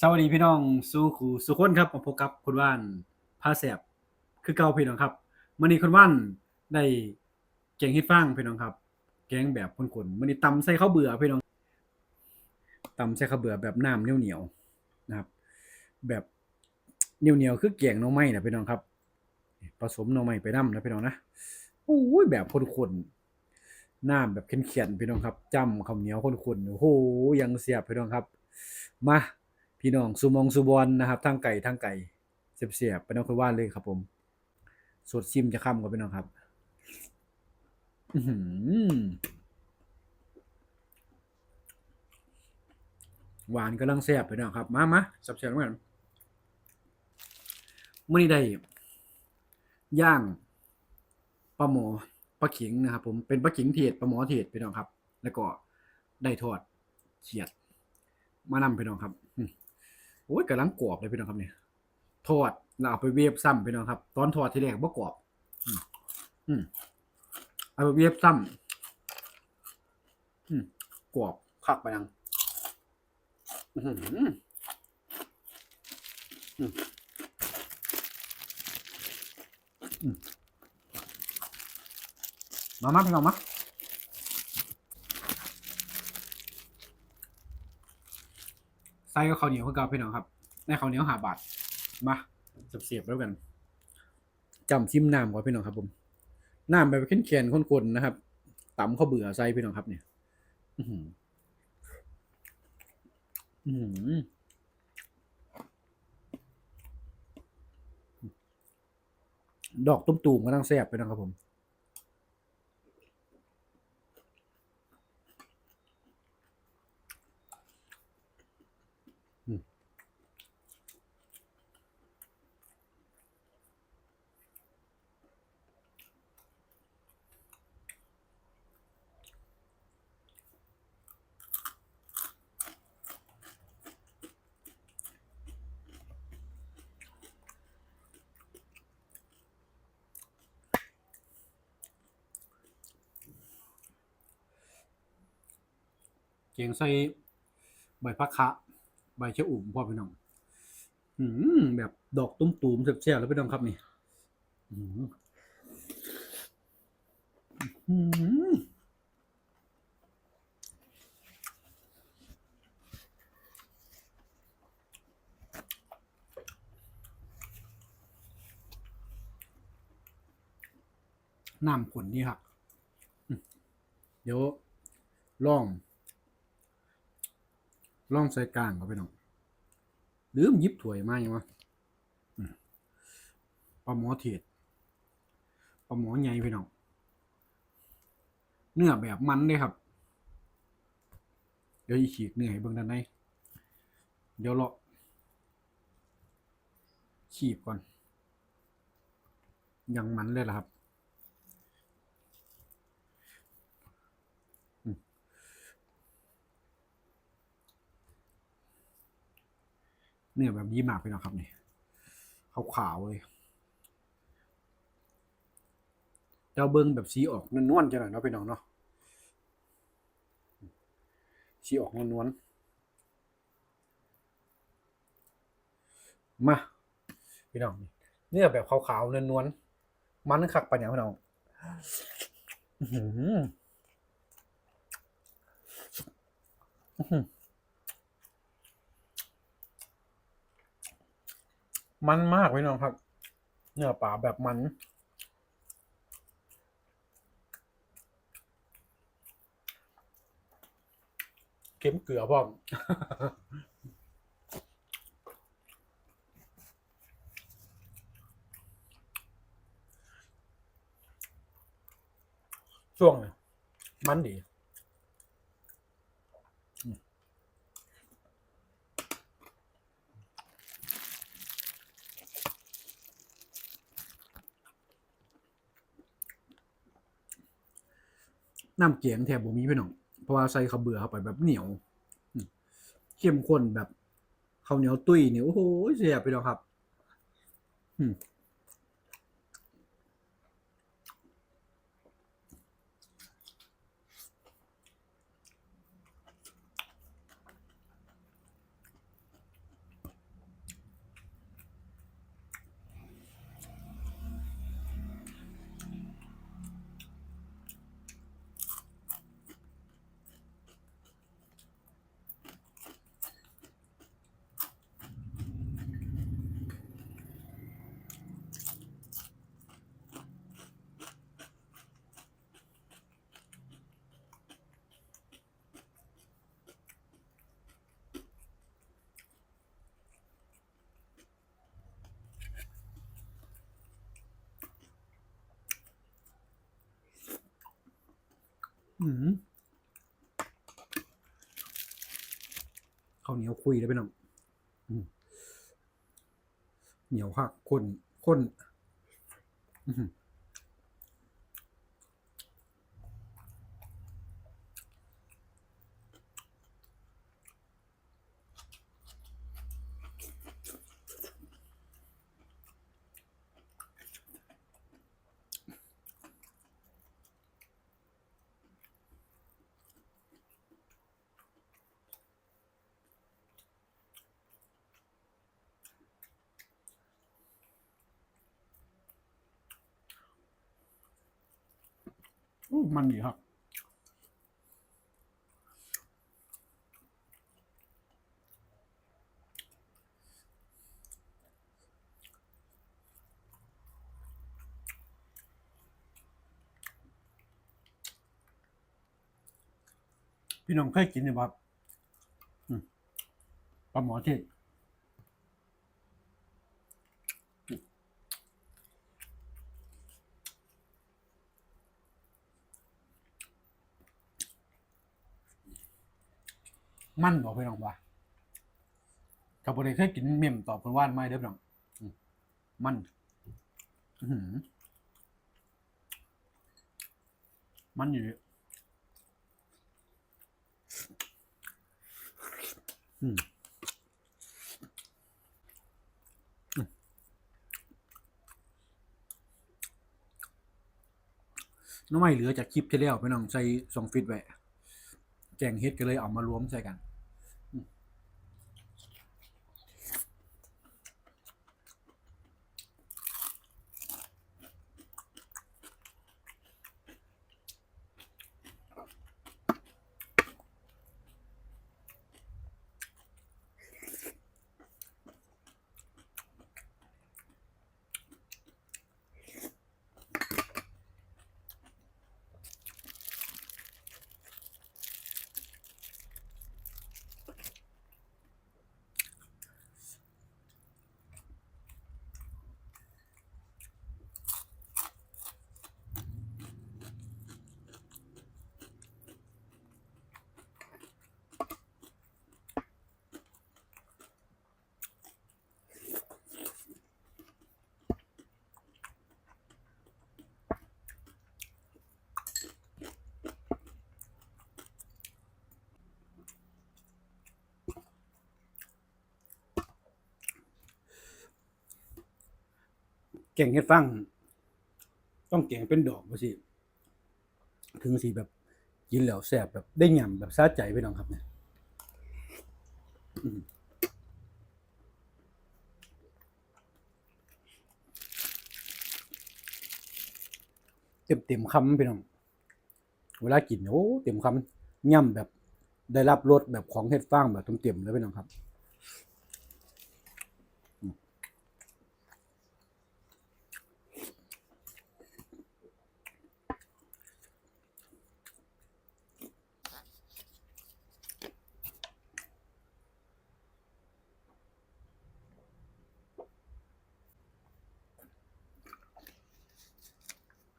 สวัสดีพี่น้องสู่ขู่สุขคนครับมาพบกับคุณว่านพาแสบคือเก่าพี่น้องครับมื้อนี้คุณว่านได้แกงเฮ็ดฟางพี่น้องครับ แกงแบบข้นๆมื้อนี้ตำใส่ข้าวเบื่อพี่น้องตำใส่ข้าวเบื่อแบบน้ำเหนียวๆนะครับ แบบเหนียวๆคือแกงน่องไม้นะพี่น้องครับ ผสมน่องไม้ไปนำนะพี่น้องนะโอ้ยแบบข้นๆน้ำแบบเค็มๆพี่น้องครับจ้ำข้าวเหนียวข้นๆโอ้โหยังเสียบพี่น้องครับ มา พี่น้องสุมองสุบอลนะครับทางไก่ทางไก่เสียบๆไปน้องคุณว่านเลยครับผมสดซิมจะค่ำกับพี่น้องครับหวานกำลังแซ่บพี่น้องครับ มามาสับเสียงกันมื่อนี้ได้ย่างปลาหมอปลาขิงนะครับ ผมเป็นปลาขิงเทศปลาหมอเทศพี่น้องครับ แล้วก็ได้ทอดเขียด มานำพี่น้องครับ โอ้ยกำลังกรอบเลยพี่น้องครับเนี่ยทอดแล้วเอาไปเวฟซ้ำพี่น้องครับ ตอนทอดทีแรกบ่กรอบ อืมอืมเอาไปเวฟซ้ำอืมกรอบคักไปยังอื้อหืออืมอืมมามาพี่น้องมา ไส้ก็ข้าวเหนียวคือเกาพี่น้องครับได้ข้าวเหนียวหาบาทมาเสียบๆแล้วกันจำชิมน้ำก่อนพี่น้องครับผมน้ำแบบเค็นๆข้นๆนะครับตำข้าวเบื่อใส่พี่น้องครับเนี่ย อือหืออือหือดอกตุ้มตูมก็ต้องแซ่บไปนะครับผม เกงใส่ใบพักคะใบเชะอุ่มพ่อพี่น้องอืมแบบดอกตุ้มตูมๆแซ่บๆแล้วพี่น้องครับนี่อืมอืมน้ำขนนี่ครับ เดี๋ยวลอง ล่องใส่กลางก็ไปหน้องลืมยิบถ้วยมาอย่างวะปลาหมอเทียดปลาหมอใหญ่พี่น้อง เนื้อแบบมันเลยครับ เดี๋ยวอีฉีกเนื้อให้เบิ่งด้านใน เดี๋ยวเลาะขีบก่อน ยังมันเลยล่ะครับ เนื้อแบบนี้มากพี่น้องครับนี่ขาวๆเลยเจ้าเบิ้งแบบสีออกนวลๆจังหน่อยเนาะพี่น้องเนาะสีออกนวลๆมาพี่น้องนี่เนื้อแบบขาวๆนวลๆมันคักปานหยังพี่น้องอื้อหืออื้อหือ มันมากพี่น้องครับ เนื้อปลาแบบมัน เค็มเกลือพ่อมช่วงมันดี น้ำเกียงแถบบ่มีพี่น้องเพราะว่าใส่ข้าวเบื่อเข้าไปแบบเหนียวเข้มข้นแบบข้าวเหนียวตุ้ยเนี่ยโอ้โหเสียบพี่น้องครับ อืม ข้าวเหนียวคุยได้ไปน้องอืมเหนียวหักข้นข้นอื มันดีครับพี่น้องเคยกินไหมครับปลาหมอเทศ มันบอกพี่น้องว่ากับบริเคยกินเมี่ยมตอบคนว่านไม่เด้อพี่น้องมันมันอยู่อืมน้องไม่เหลือจากคลิปที่แล้วพี่น้องใส่สองฟิตไว้ แกงเฮ็ดก็เลยเอามารวมใส่กัน เก่งเฮ็ดฟัง ต้องเก่งเป็นดอกบ่สิถึงสิแบบกินแล้วแซ่บแบบได้หย่ำแบบสะใจพี่น้องครับเนี่ยเต็มเต็มคำพี่น้อง เวลากินเนี่ยโอ้เต็มคำย่ำแบบได้รับรสแบบของเฮ็ดฟางแบบเต็มๆเลยพี่น้องครับ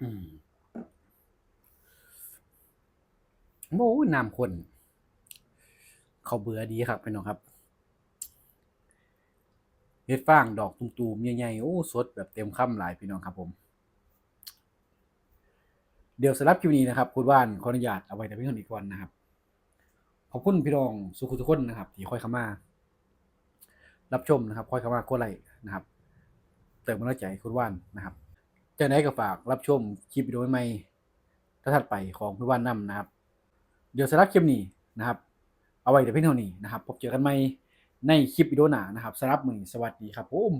อืมโอ้น้ำข้นเขาเบื่อดีครับพี่น้องครับเฮ็ดฟางดอกตูมๆใหญ่ๆโอ้สดแบบเต็มคำหลายพี่น้องครับผม เดี๋ยวสำหรับคลิปนี้นะครับคุณว่านขออนุญาตเอาไว้แต่เพียงเท่านี้ก่อนนะครับขอบคุณพี่น้องสุขุทุกคนนะครับที่คอยเข้ามา รับชมนะครับคอยเข้ามากดไลค์นะครับ เติมกำลังใจคุณว่านนะครับ จะไหนก็ฝากรับชมคลิปวิดีโอใหม่ถัดไปของพี่ว่านนํนะครับ เดี๋ยวสำหรับคลิปนี้นะครับ เอาไว้แต่เพียงเท่านี้นะครับพบเจอกันใหม่ในคลิปวิดีโอหน้านะครับสำหรับมือสวัสดีครับผม